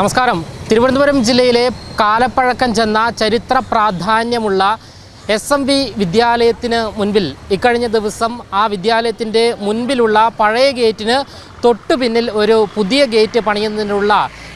നമസ്കാരം. തിരുവനന്തപുരം ജില്ലയിലെ കാലപ്പഴക്കം ചെന്ന ചരിത്ര പ്രാധാന്യമുള്ള എസ് എം വി വിദ്യാലയത്തിന് മുൻപിൽ ഇക്കഴിഞ്ഞ ദിവസം ആ വിദ്യാലയത്തിന്റെ മുൻപിലുള്ള പഴയ ഗേറ്റിന് തൊട്ടു പിന്നിൽ ഒരു പുതിയ ഗേറ്റ് പണിയുന്നതിനുള്ള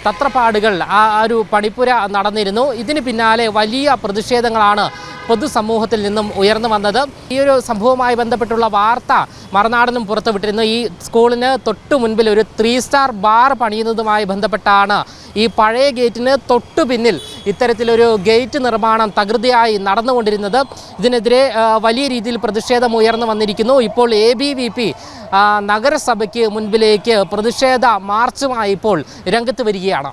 തത്രപ്പാടുകൾ ആ ഒരു പണിപ്പുര നടന്നിരുന്നു. ഇതിന് പിന്നാലെ വലിയ പ്രതിഷേധങ്ങളാണ് പൊതുസമൂഹത്തിൽ നിന്നും ഉയർന്നു വന്നത്. ഈ ഒരു സംഭവവുമായി ബന്ധപ്പെട്ടുള്ള വാർത്ത മറുനാടനും പുറത്തുവിട്ടിരുന്നു. ഈ സ്കൂളിന് തൊട്ടു മുൻപിൽ ഒരു ത്രീ സ്റ്റാർ ബാർ പണിയുന്നതുമായി ബന്ധപ്പെട്ടാണ് ഈ പഴയ ഗേറ്റിന് തൊട്ടു പിന്നിൽ ഇത്തരത്തിലൊരു ഗേറ്റ് നിർമ്മാണം തകൃതിയായി നടന്നുകൊണ്ടിരുന്നത്. ഇതിനെതിരെ വലിയ രീതിയിൽ പ്രതിഷേധം ഉയർന്നു വന്നിരിക്കുന്നു. ഇപ്പോൾ എ ബി വി പി നഗരസഭയ്ക്ക് മുൻപിലേക്ക് പ്രതിഷേധ മാർച്ചുമായി ഇപ്പോൾ രംഗത്ത് വരികയാണ്.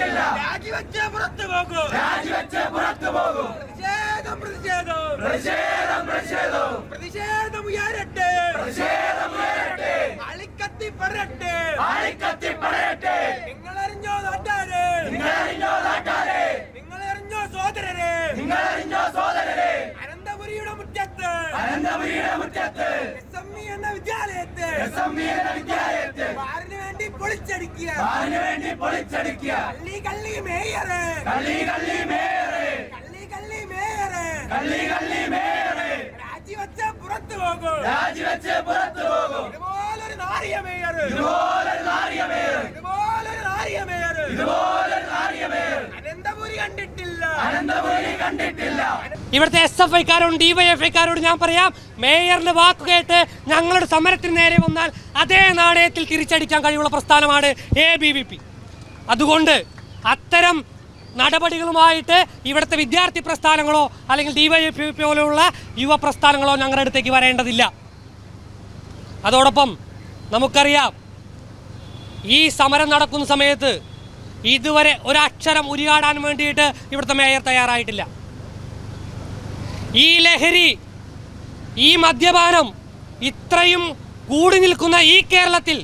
കണ്ടിട്ടില്ല രാജിവെച്ച് പുറത്തു പോകൂ. രാജിവെച്ച് പുറത്തു പോകും. പ്രതിഷേധം പ്രതിഷേധം. പ്രതിഷേധം പ്രതിഷേധം. പ്രതിഷേധം ഉയരട്ടെ. പ്രതിഷേധം ഉയരട്ടെ. അളിക്കത്തി പറയട്ടെ. അളിക്കത്തി പറയട്ടെ. നിങ്ങൾ അറിഞ്ഞോ നാട്ടാരെ? നിങ്ങൾ അറിഞ്ഞോ നാട്ടാരെ? നിങ്ങൾ അറിഞ്ഞോ സോദരരെ നിങ്ങൾ അറിഞ്ഞോ സോദരരെ അനന്തപുരിയുടെ മുറ്റത്ത്. അനന്തപുരിയുടെ മുറ്റത്ത്. എസ് എം എന്ന വിദ്യാലയത്തെ. എസ് എം എന്ന ബാറിന് വേണ്ടി പൊളിച്ചടിക്കുക. വേണ്ടി പൊളിച്ചടിക്കുക. കള്ളി കള്ളി മേയറ്. കള്ളി കള്ളി മേയറ്. കള്ളി കള്ളി മേയറ്. കള്ളി കള്ളി മേയറ്. രാജിവെച്ച പുറത്തു പോകൂ. രാജിവെച്ച് പുറത്തു പോകും. ഇതുപോലൊരു നാറിയ മേയറ്. ഇതുപോലൊരു നാറിയ മേയർ ഇതുപോലൊരു നാറിയ മേയറ്. ഇതുപോലൊരു നാറിയ മേയർ അനന്തപുരി കണ്ടിട്ടില്ല. അനന്തപുരി കണ്ടിട്ടില്ല. ഇവിടുത്തെ എസ് എഫ് ഐക്കാരോടും ഡിവൈഎഫ്ഐക്കാരോടും ഞാൻ പറയാം മേയറിന്റെ വാക്ക് കേട്ട് ഞങ്ങളുടെ സമരത്തിന് നേരെ വന്നാൽ അതേ നാണയത്തിൽ തിരിച്ചടിക്കാൻ കഴിവുള്ള പ്രസ്ഥാനമാണ് എ ബി വി പി അതുകൊണ്ട് അത്തരം നടപടികളുമായിട്ട് ഇവിടുത്തെ വിദ്യാർത്ഥി പ്രസ്ഥാനങ്ങളോ അല്ലെങ്കിൽ ഡിവൈഎഫ് പോലെയുള്ള യുവ പ്രസ്ഥാനങ്ങളോ ഞങ്ങളുടെ അടുത്തേക്ക് വരേണ്ടതില്ല. അതോടൊപ്പം നമുക്കറിയാം ഈ സമരം നടക്കുന്ന സമയത്ത് ഇതുവരെ ഒരക്ഷരം ഉരിയാടാൻ വേണ്ടിയിട്ട് ഇവിടുത്തെ മേയർ തയ്യാറായിട്ടില്ല. ഈ ലഹരി ഈ മദ്യപാനം ഇത്രയും കൂടി നിൽക്കുന്ന ഈ കേരളത്തിൽ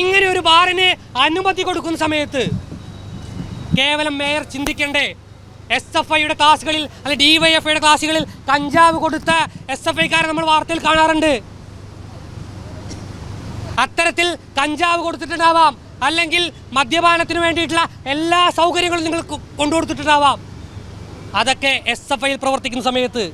ഇങ്ങനെ ഒരു ബാറിന് അനുമതി കൊടുക്കുന്ന സമയത്ത് കേവലം മേയർ ചിന്തിക്കണ്ടേ? എസ് എഫ് ഐയുടെ ക്ലാസ്സുകളിൽ അല്ലെ ഡി വൈ എഫ് ഐയുടെ ക്ലാസ്സുകളിൽ കഞ്ചാവ് കൊടുത്ത എസ് എഫ് ഐക്കാരെ നമ്മൾ വാർത്തയിൽ കാണാറുണ്ട്. അത്തരത്തിൽ കഞ്ചാവ് കൊടുത്തിട്ടുണ്ടാവാം അല്ലെങ്കിൽ മദ്യപാനത്തിന് വേണ്ടിയിട്ടുള്ള എല്ലാ സൗകര്യങ്ങളും നിങ്ങൾ കൊണ്ടുകൊടുത്തിട്ടുണ്ടാവാം. അതൊക്കെ എസ് എഫ് ഐയിൽ പ്രവർത്തിക്കുന്ന സമയത്ത്.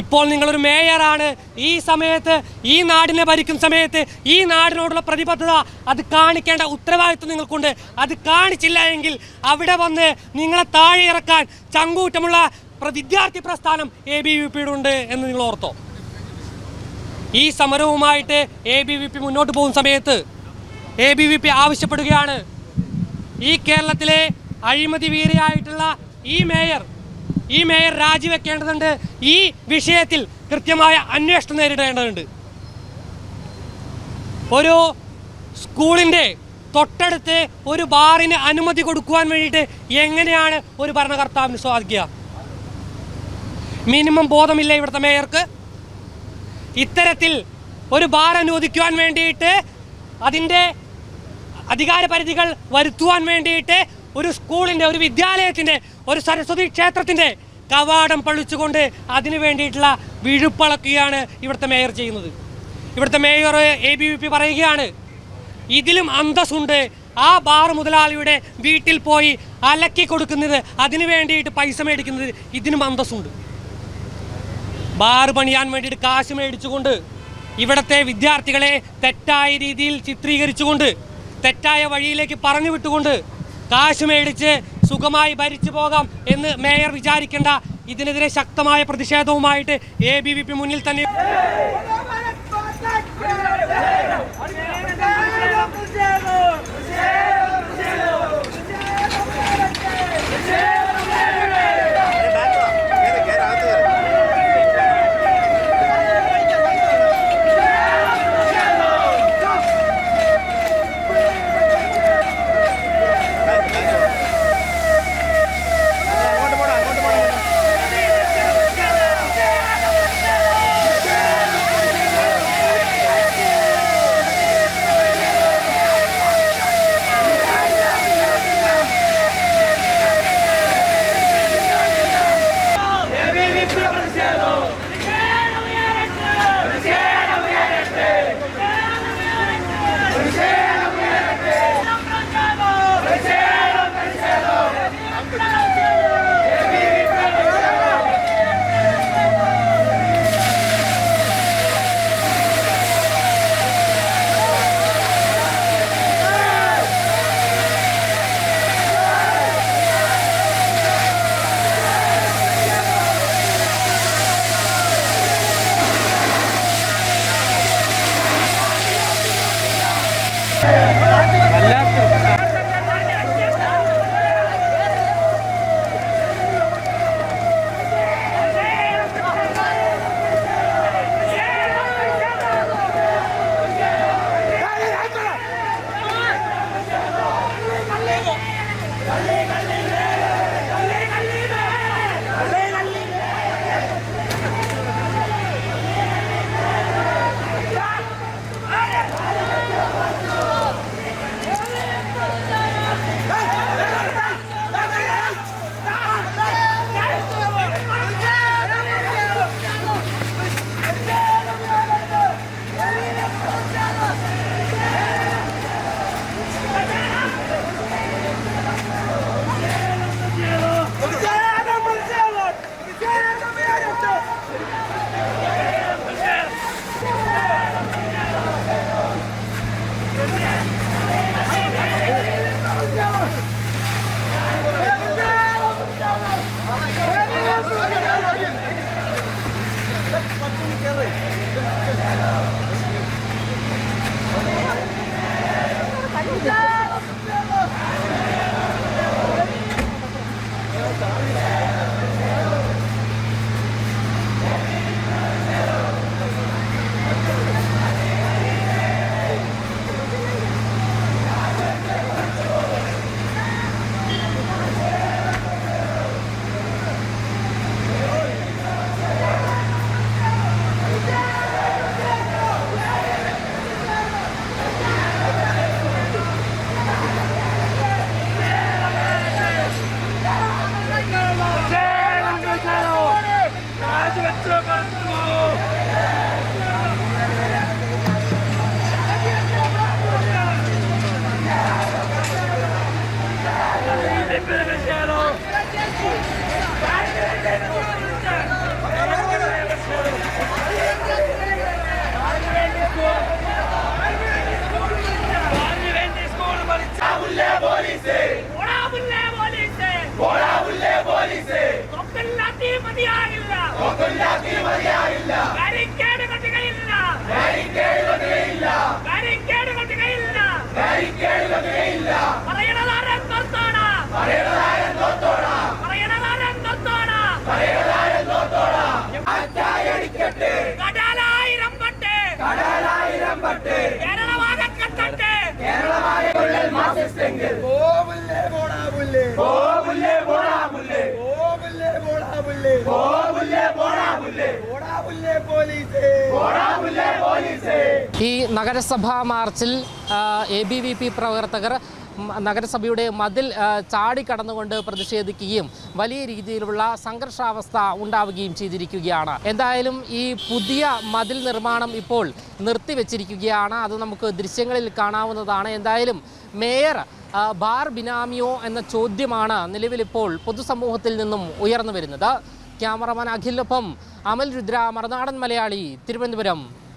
ഇപ്പോൾ നിങ്ങളൊരു മേയറാണ്. ഈ സമയത്ത് ഈ നാടിനെ ഭരിക്കുന്ന സമയത്ത് ഈ നാടിനോടുള്ള പ്രതിബദ്ധത അത് കാണിക്കേണ്ട ഉത്തരവാദിത്വം നിങ്ങൾക്കുണ്ട്. അത് കാണിച്ചില്ല എങ്കിൽ അവിടെ വന്ന് നിങ്ങളെ താഴെ ഇറക്കാൻ ചങ്കൂറ്റമുള്ള വിദ്യാർത്ഥി പ്രസ്ഥാനം എ ബി വി പിയുടെ ഉണ്ട് എന്ന് നിങ്ങൾ ഓർത്തോ? ഈ സമരവുമായിട്ട് എ ബി വി പി മുന്നോട്ട് പോകുന്ന സമയത്ത് എ ബി വി പി ആവശ്യപ്പെടുകയാണ്. ഈ കേരളത്തിലെ അഴിമതി വീരയായിട്ടുള്ള ഈ മേയർ ഈ മേയർ രാജിവെക്കേണ്ടതുണ്ട്. ഈ വിഷയത്തിൽ കൃത്യമായ അന്വേഷണം നേരിടേണ്ടതുണ്ട്. ഒരു സ്കൂളിന്റെ തൊട്ടടുത്ത് ഒരു ബാറിന് അനുമതി കൊടുക്കുവാൻ വേണ്ടിയിട്ട് എങ്ങനെയാണ് ഒരു ഭരണകർത്താവിന് സാധിക്കുക? മിനിമം ബോധമില്ല ഇവിടുത്തെ മേയർക്ക്. ഇത്തരത്തിൽ ഒരു ബാർ അനുവദിക്കുവാൻ വേണ്ടിയിട്ട് അതിന്റെ അധികാര പരിധികൾ വരുത്തുവാൻ വേണ്ടിയിട്ട് ഒരു സ്കൂളിന്റെ ഒരു വിദ്യാലയത്തിന്റെ ഒരു സരസ്വതി ക്ഷേത്രത്തിന്റെ കവാടം പഴിച്ചുകൊണ്ട് അതിന് വേണ്ടിയിട്ടുള്ള വിഴുപ്പളക്കുകയാണ് ഇവിടുത്തെ മേയർ ചെയ്യുന്നത്. ഇവിടുത്തെ mayor A B V P പറയുകയാണ് ഇതിലും അന്തസ്സുണ്ട്. ആ ബാർ മുതലാളിയുടെ വീട്ടിൽ പോയി അലക്കി കൊടുക്കുന്നത് അതിന് വേണ്ടിയിട്ട് പൈസ മേടിക്കുന്നത് ഇതിനും അന്തസ്സുണ്ട്. ബാർ പണിയാൻ വേണ്ടിയിട്ട് കാശ് മേടിച്ചുകൊണ്ട് ഇവിടുത്തെ വിദ്യാർത്ഥികളെ തെറ്റായ രീതിയിൽ ചിത്രീകരിച്ചുകൊണ്ട് തെറ്റായ വഴിയിലേക്ക് പറഞ്ഞു വിട്ടുകൊണ്ട് കാശ് മേടിച്ച് സുഖമായി ഭരിച്ചു പോകാം എന്ന് മേയർ വിചാരിക്കേണ്ട. ഇതിനെതിരെ ശക്തമായ പ്രതിഷേധവുമായിട്ട് എ ബി വി പി മുന്നിൽ തന്നെ കൊക്കില്ലാത്തി മതിയാകില്ല ഈ നഗരസഭാ മാർച്ചിൽ എ ബി വി പി പ്രവർത്തകർ നഗരസഭയുടെ മതിൽ ചാടിക്കടന്നുകൊണ്ട് പ്രതിഷേധിക്കുകയും വലിയ രീതിയിലുള്ള സംഘർഷാവസ്ഥ ഉണ്ടാവുകയും ചെയ്തിരിക്കുകയാണ്. എന്തായാലും ഈ പുതിയ മതിൽ നിർമ്മാണം ഇപ്പോൾ നിർത്തിവെച്ചിരിക്കുകയാണ്. അത് നമുക്ക് ദൃശ്യങ്ങളിൽ കാണാവുന്നതാണ്. എന്തായാലും മേയർ ബാർ ബിനാമിയോ എന്ന ചോദ്യമാണ് നിലവിലിപ്പോൾ പൊതുസമൂഹത്തിൽ നിന്നും ഉയർന്നു വരുന്നത്. ക്യാമറമാൻ അഖിലൊപ്പം അമൽ രുദ്ര മറുനാടൻ മലയാളി തിരുവനന്തപുരം.